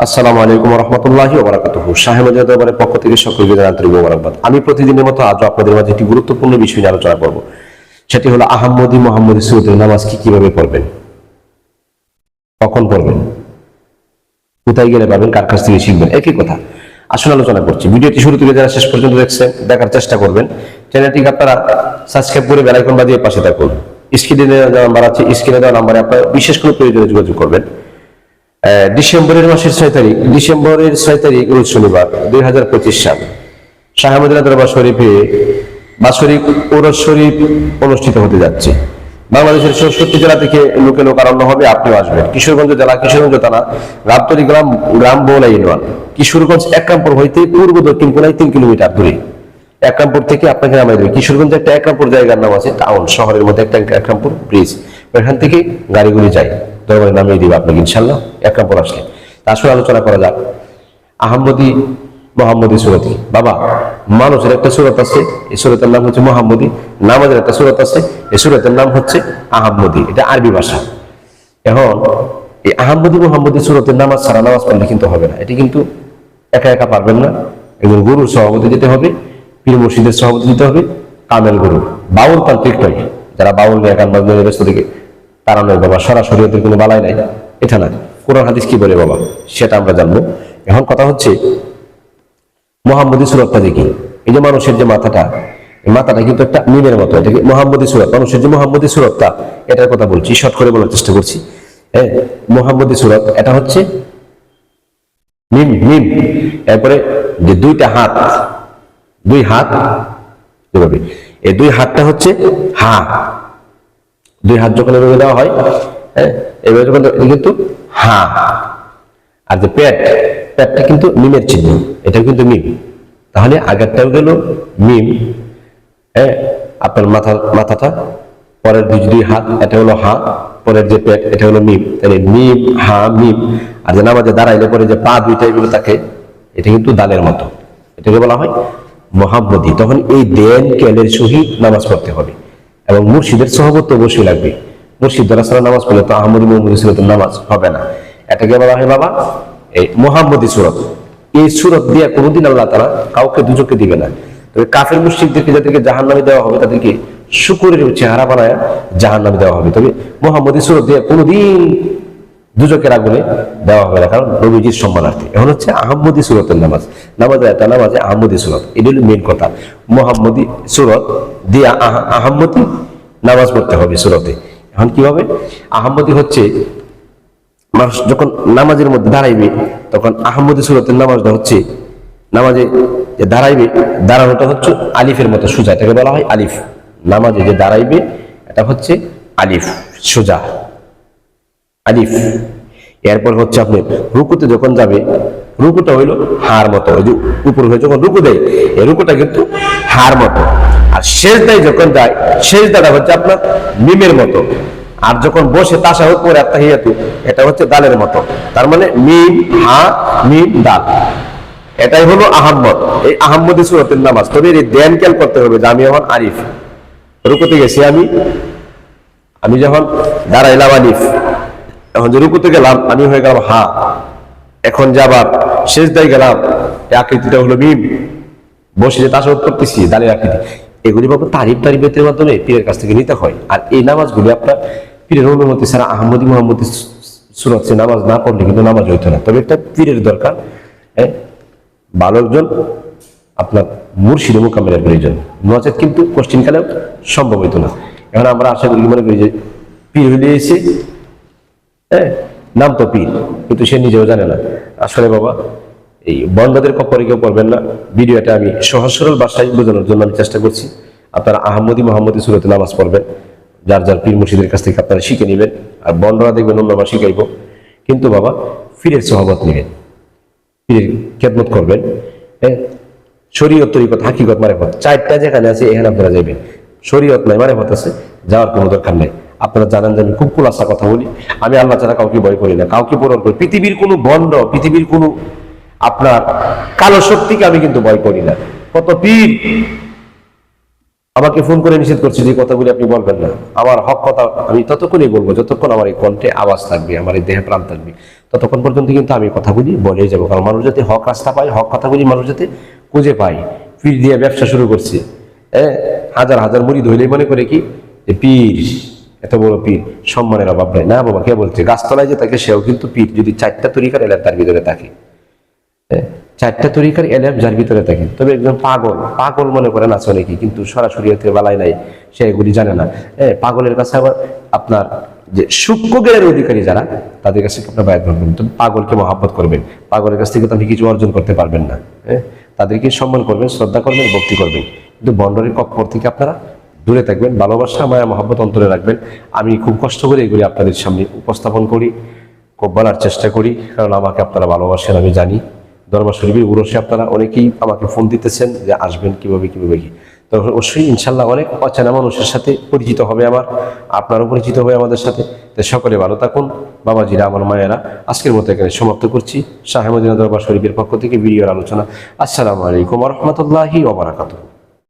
আসসালামু আলাইকুম রহমতুল্লাহি ওবরাকাতুহু। শাহেমজাদ দরবারের পক্ষ থেকে সকলকে আন্তরিক মোবারকবাদ। আমি প্রতিদিনের মতো আজও আপনাদের মাঝে একটি গুরুত্বপূর্ণ বিষয় নিয়ে আলোচনা করব। সেটি হলো আহম্মদি মোহাম্মদ সুরতের নামাজ কি কীভাবে পড়বেন? কখন পড়বেন? কোথায় গেলে পাবেন? কার কাছ থেকে শিখবেন? একই কথা। আসলে আলোচনা করছি। ভিডিওটি শুরু থেকে যারা শেষ পর্যন্ত দেখছেন, দেখার চেষ্টা করবেন। চ্যানেলটিকে আপনারা সাবস্ক্রাইব করে বেলাইকন বাজিয়ে পাশে থাকুন। স্ক্রিনে দেওয়া নাম্বার আছে, স্ক্রিনে দেওয়া নাম্বারে আপনারা বিশেষ কোনো প্রয়োজনে যোগাযোগ করবেন। ডিসেম্বরের মাসের ছয় তারিখ, ডিসেম্বরের ছয় তারিখ রোজ শনিবার, দুই হাজার পঁচিশ সাল। শাহামুদ্দিন দরবার শরীফে বাৎসরিক ওরস শরীফ অনুষ্ঠিত হতে যাচ্ছে। বাংলাদেশের চৌষট্টি জেলা থেকে লোকে লোক আরম্ভ হবে, আপনিও আসবেন। কিশোরগঞ্জ জেলা, কিশোরগঞ্জ থানা রামতরি গ্রাম গ্রাম বৌলা ইউনিয়ন। কিশোরগঞ্জ একামপুর হইতে পূর্ব দক্ষিণ কোনায় তিন কিলোমিটার দূরে। একামপুর থেকে আপনাকে নামাই দেবে। কিশোরগঞ্জ একটা একামপুর জায়গার নাম আছে, টাউন শহরের মধ্যে একটা একামপুর ব্রিজ। ওখান থেকে গাড়িগুলি যায়। দরবারে নামিয়ে দিবে আপনাকে ইনশাল্লাহ একামপুর আসলে। তা আসলে আলোচনা করা যাক। আহম্মদি মোহাম্মদী সুরতি। বাবা, মানুষের একটা সুরত আছে, এই সুরতের নাম হচ্ছে মোহাম্মদী। নামাজের একটা সুরত আছে, এই সুরতের নাম হচ্ছে আহম্মদী। এটা আরবি ভাষা। এখন, এই আহম্মদী মোহাম্মদী সুরতের নামাজ ছাড়া নামাজ পড়লে কিন্তু হবে না। এটি কিন্তু একা একা পারবেন না। একজন গুরুর সভাপতি দিতে হবে, পীর মুর্শিদের সভাপতি দিতে হবে, কামেল গুরু। বাউল তান্ত্রিক নয়। যারা বাউল নিয়ে বাজনা ব্যস্ত থেকে তারা নয় বাবা সরাসরি ওদের কোনো বালাই নাই। এটা না কোরআন হাদিস কি বলে বাবা? সেটা আমরা জানব। এখন কথা হচ্ছে, মোহাম্মদী সুরতটা দেখি। এই যে মানুষের যে মাথাটা মাথাটা কিন্তু একটা মিমের মতো। এটাকে মোহাম্মদী সুরত? মানুষের যে মোহাম্মদী সুরতটা, এটার কথা বলছি, শর্ট করে বলার চেষ্টা করছি। হ্যাঁ মোহাম্মদী সুরত, এটা হচ্ছে মিম মিম এরপরে যে দুইটা হাত, দুই হাত, এভাবে। এই দুই হাতটা হচ্ছে হা। দুই হাত যখন এভাবে দেওয়া হয় হ্যাঁ এভাবে যখন কিন্তু হা। আর যে পেট, পেটটা কিন্তু মিমের চিহ্ন এটা কিন্তু মিম। তাহলে আগেরটাও গেল মিম হ্যাঁ আপনার মাথা, মাথাটা, পরের দুই হাত, এটা হলো হা, পরের যে পেট, এটা হলো মিম। তাহলে মিম, হা, মিম। আর যে নামাজে দাঁড়াইলে পরে যে পা দুইটা এগুলো থাকে, এটা কিন্তু দালের মতো। এটাকে বলা হয় মহাব্বতী। তখন এই দেন, কেলের সহিত নামাজ পড়তে হবে। এবং মুর্শিদের সহবত অবশ্যই লাগবে। মুর্শিদ দ্বারা ছাড়া নামাজ পড়লে তো আহমদি মোহাম্মদী সুরতের নামাজ হবে না। এটাকে বলা হয় বাবা? এই মোহাম্মদী সুরত। এই সুরত দিয়ে কোনোদিন আল্লাহ তারা কাউকে দুজকে দিবে না। তবে কাফের মুর্শিদদেরকে যাদেরকে জাহান নামে দেওয়া হবে, তাদেরকে শুকুরের চেহারা বানায় জাহান নামে দেওয়া হবে। তবে মোহাম্মদী সুরত দিয়ে কোনোদিন দুজকের আগুনে দেওয়া হবে না কারণ নবীজির সম্মানার্থে। এখন হচ্ছে আহম্মদী সুরতের নামাজ। নামাজের একটা নামাজ আহম্মদী সুরত। এটা হলো মেন কথা। মোহাম্মদী সুরত দিয়ে আহ- আহম্মদী নামাজ পড়তে হবে সুরতে। এখন কি হবে? আহম্মদী হচ্ছে মানুষ যখন নামাজের মধ্যে দাঁড়াইবে, তখন আহম্মদী সুরতের নামাজটা হচ্ছে নামাজে যে দাঁড়াইবে, দাঁড়ানোটা হচ্ছে আলিফের মতো সোজা। এটাকে বলা হয় আলিফ। নামাজে যে দাঁড়াইবে, এটা হচ্ছে আলিফ, সোজা। আলিফ। এরপর হচ্ছে আপনি রুকুতে যখন যাবে, রুকুটা হইল হার মতো, ওই যে উপর হয়ে যখন রুকু দেয়, এই রুকুটা কিন্তু হার মতো। আর শেষ দেয় যখন যায় শেষ দাটা হচ্ছে আপনার মিমের মতো। আর যখন বসে তাসা হোক করে একটা হিয়াতু এটা হচ্ছে দালের মতো। তার মানে মিম, হা, মিম, দাল। এটাই হলো আহম্মদ। এই আহম্মদী সুরতের নামাজ। তবে এই ধ্যান খেয়াল করতে হবে যে আমি এখন আরিফ। রুকুতে গেছি আমি। আমি যখন দাঁড়াইলাম আলিফ এখন যে রুকুতে গেলাম আমি হয়ে গেলাম হা, এখন যে আবার শেষ দায় গেলাম আকৃতিটা হলো মিম বসে যে তাসাউদ করতেছি দাঁড়িয়ে আকৃতি। এগুলি বাবু তারিফ তারিফের মাধ্যমে পীরের কাছ থেকে নিতে হয়। আর এই নামাজগুলি আপনার পীরের অনুমতি ছাড়া আহমদি মোহাম্মদি সুরত সে নামাজ না পড়লে কিন্তু নামাজ হইতো না। তবে একটা পীরের দরকার হ্যাঁ ভালো একজন আপনার মুর্শিদ মোকামেলার প্রয়োজন। নচেত কিন্তু কোশ্চিনকালেও সম্ভব হইতো না। এখন আমরা আশা করি, মনে করি যে পীর হইলে এসে হ্যাঁ নাম তো পীর, কিন্তু সে নিজেও জানে না। আসলে বাবা, এই বন্ধদের কপরে কেউ করবেন না। ভিডিওটা আমি সহজ সরল ভাষায় বোঝানোর জন্য আমি চেষ্টা করছি। আপনারা আহমদি মোহাম্মদী সুরতে নামাজ পড়বেন। যার যার পীর মুর্শিদের কাছ থেকে আপনারা শিখে নেবেন। আর বন্ডরা দেখবেন অন্যবা শিখাইব। কিন্তু বাবা ফিরের সহবত নেবেন। পীরের খেদমত করবেন। হ্যাঁ শরীয়ত তরিকত, হাকিকত, মারেফত, চারটা যেখানে আছে, এখানে আপনারা যাবেন শরীয়ত নাই, মারেফত আছে, যাওয়ার কোনো দরকার নেই। আপনারা জানেন যে আমি খুব কুলাসা কথা বলি। আমি আল্লাহ ছাড়া কাউকে ভয় করি না, কাউকে পূরণ করি পৃথিবীর কোনো বন্ড, পৃথিবীর কোনো আপনার কালো শক্তিকে আমি কিন্তু ভয় করি না। কত পীর আমাকে ফোন করে নিষেধ করছে যে কথাগুলি আপনি বলবেন না। আমার হক কথা আমি ততক্ষণই বলব, যতক্ষণ আমার এই কণ্ঠে আওয়াজ থাকবে, আমার এই দেহে প্রাণ থাকবে, ততক্ষণ পর্যন্ত কিন্তু আমি কথাগুলি বলে যাব। কারণ মানুষ যাতে হক রাস্তা পায়, হক কথাগুলি মানুষ যাতে খুঁজে পায়। পীর দিয়ে ব্যবসা শুরু করছে। হ্যাঁ হাজার হাজার মুড়ি ধরলেই মনে করে কি? পীর এত বড় পীর সম্মানের অভাব নাই। না বাবা কে বলছে? গাছতলায় যে থাকে সেও কিন্তু পীর। যদি চারটা তরিকার এলাম তার ভিতরে থাকে। হ্যাঁ, চারটা তরিকার এলেম যার ভিতরে থাকে। তবে একজন পাগল পাগল মনে করেন আছে অনেকে কিন্তু সরাসরি এতে বেলায় নাই সে এগুলি জানে না। হ্যাঁ পাগলের কাছে আবার আপনার যে সূক্ষ্ম জ্ঞানের অধিকারী যারা তাদের কাছে আপনার বায়াত করবেন? তো পাগলকে মহাব্বত করবেন। পাগলের কাছ থেকে তো আপনি কিছু অর্জন করতে পারবেন না। হ্যাঁ? তাদেরকে সম্মান করবেন শ্রদ্ধা করবেন ভক্তি করবেন। কিন্তু বন্ডরের কক্ষর থেকে আপনারা দূরে থাকবেন, ভালোবাসা, মায়া, মহাব্বত অন্তরে রাখবেন। আমি খুব কষ্ট করে এগুলি আপনাদের সামনে উপস্থাপন করি, খুব বলার চেষ্টা করি, কারণ আমাকে আপনারা ভালোবাসেন, আমি জানি। দরবার শরীফের উরসে আপনারা অনেকেই আমাকে ফোন দিতেছেন যে আসবেন কীভাবে কীভাবে কি। তো অবশ্যই ইনশাল্লাহ অনেক অচেনা মানুষের সাথে পরিচিত হবে আমার, আপনারও পরিচিত হবে আমাদের সাথে। তো সকলে ভালো থাকুন, বাবাজিরা, আমার মায়েরা। আজকের মতো এখানে সমাপ্ত করছি। শাহেমদিনা দরবার শরীফের পক্ষ থেকে ভিডিওর আলোচনা। আসসালামু আলাইকুম রহমতুল্লাহি ওবরাকাতুহ